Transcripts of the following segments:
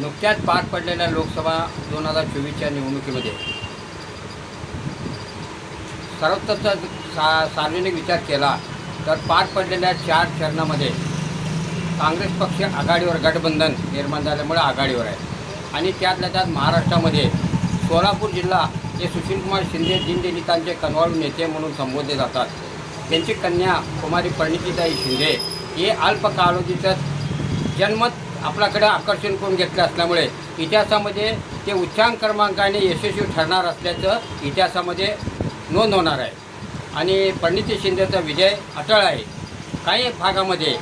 नुकत्याच पार पडलेल्या लोकसभा दोन हजार चोवीसच्या निवडणुकीमध्ये सर्वत्र सा सार्वजनिक विचार केला तर पार पडलेल्या चार चरणामध्ये काँग्रेस पक्ष आघाडीवर गठबंधन निर्माण झाल्यामुळे आघाडीवर आहे. आणि त्यातल्या त्यात महाराष्ट्रामध्ये सोलापूर जिल्हा हे सुशीलकुमार शिंदे दिनदलितांचे कनवाळू नेते म्हणून संबोधले जातात. त्यांची कन्या कुमारी परिणितीताई शिंदे हे अल्पकालोतीतच जन्मत आपल्याकडे आकर्षण करून घेतलं असल्यामुळे इतिहासामध्ये ते उच्चांक क्रमांकाने यशस्वी ठरणार असल्याचं इतिहासामध्ये नोंद होणार आहे. आणि परिणिती शिंदेचा विजय अटळ आहे. काही भागामध्ये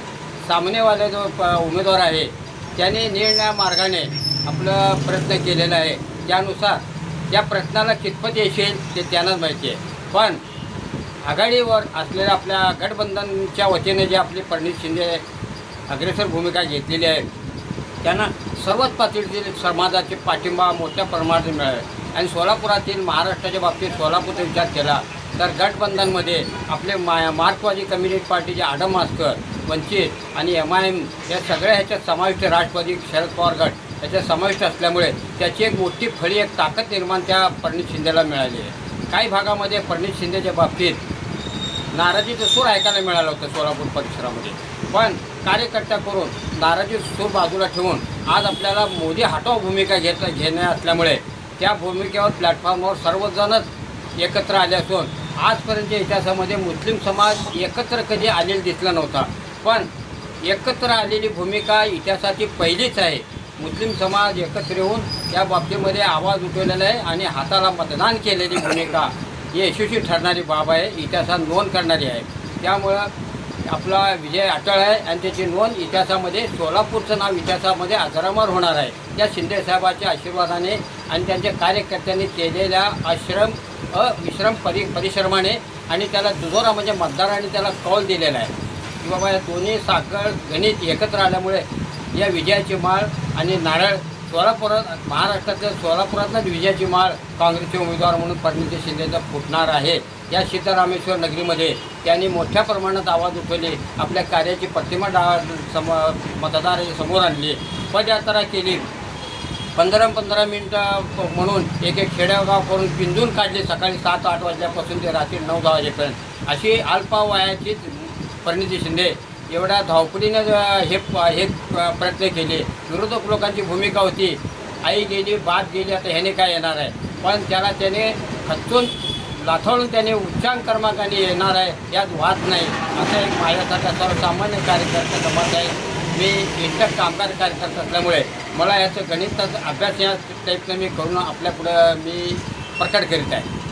सामनेवाले जो प उमेदवार आहे त्याने निर्णया मार्गाने आपलं प्रयत्न केलेला आहे. त्यानुसार त्या प्रयत्नाला कितपत येशील ते त्यांनाच माहिती आहे. पण आघाडीवर असलेल्या आपल्या गठबंधनच्या वतीने जे आपली पंडित शिंदे अग्रेसर भूमिका घेतलेली आहे त्यांना सर्वच पातळीतील समाजाचे पाठिंबा मोठ्या प्रमाणात मिळाले. आणि सोलापुरातील महाराष्ट्राच्या बाबतीत सोलापूरचा विचार केला तर गठबंधनमध्ये आपले मा मार्क्सवादी कम्युनिस्ट पार्टीचे आडम मास्कर वंचित आणि एम आय एम या सगळ्या ह्याच्यात समाविष्ट राष्ट्रवादी शरद पवार गट याच्यात समाविष्ट असल्यामुळे त्याची एक मोठी फळी एक ताकद निर्माण त्या परिणित शिंदेला मिळाली आहे. काही भागामध्ये परिणित शिंदेच्या बाबतीत नाराजीचं सूर ऐकायला मिळालं होतं सोलापूर परिसरामध्ये. पण कार्यकर्त्या करून नाराजी सूर बाजूला ठेवून आज आपल्याला मोदी हटाव भूमिका घेत घेणे असल्यामुळे त्या भूमिकेवर प्लॅटफॉर्मवर सर्वजणच एकत्र आले असून आजपर्यंतच्या इतिहासामध्ये मुस्लिम समाज एकत्र कधी आलेला दिसला नव्हता. पण एकत्र आलेली भूमिका इतिहासाची पहिलीच आहे. मुस्लिम समाज एकत्र येऊन या बाबतीमध्ये आवाज उठवलेला आहे आणि हाताला मतदान केलेली भूमिका यशस्वी ठरणारी बाब आहे इतिहासात नोंद करणारी आहे. त्यामुळं आपला विजय अटळ आहे आणि त्याची नोंद इतिहासामध्ये सोलापूरचं नाव इतिहासामध्ये अजरामर होणार आहे. त्या शिंदेसाहेबाच्या आशीर्वादाने आणि त्यांच्या कार्यकर्त्यांनी केलेल्या आश्रम अविश्रम परि परिश्रमाने आणि त्याला दुजोरा म्हणजे मतदारांनी त्याला कौल दिलेला आहे. की बाबा या दोन्ही साखर गणित एकत्र आल्यामुळे या विजयाची माळ आणि नारळ सोलापुरात महाराष्ट्रातल्या सोलापुरातच विजयाची माळ काँग्रेसचे उमेदवार म्हणून परिणिती शिंदेचा फुटणार आहे. या सीतारामेश्वर नगरीमध्ये त्यांनी मोठ्या प्रमाणात आवाज उठवले आपल्या कार्याची प्रतिमा डा सम मतदार समोर आणली. पदयात्रा केली. पंधरा पंधरा मिनटं म्हणून एक एक खेड्यागाव करून पिंजून काढले. सकाळी सात आठ वाजल्यापासून ते रात्री नऊ दहा वाजेपर्यंत. अशी अल्पावयाचीच परिणिती शिंदे एवढ्या धावपडीनं हे प- हे प्रयत्न केले. विरोधक लोकांची भूमिका होती. आई गेली बाप गेली आता ह्याने काय येणार आहे? पण त्याला त्याने खचून लाथळून त्याने उच्चांक क्रमांकाने येणार आहे यात वाद नाही. असा एक माझ्यासारखा सर्वसामान्य कार्यकर्ता मत आहे. मी इंटर कामगार कार्यकर्ता असल्यामुळे मला याचं गणिताचा अभ्यास या टाईपनं मी करून आपल्यापुढं मी प्रकट करीत आहे.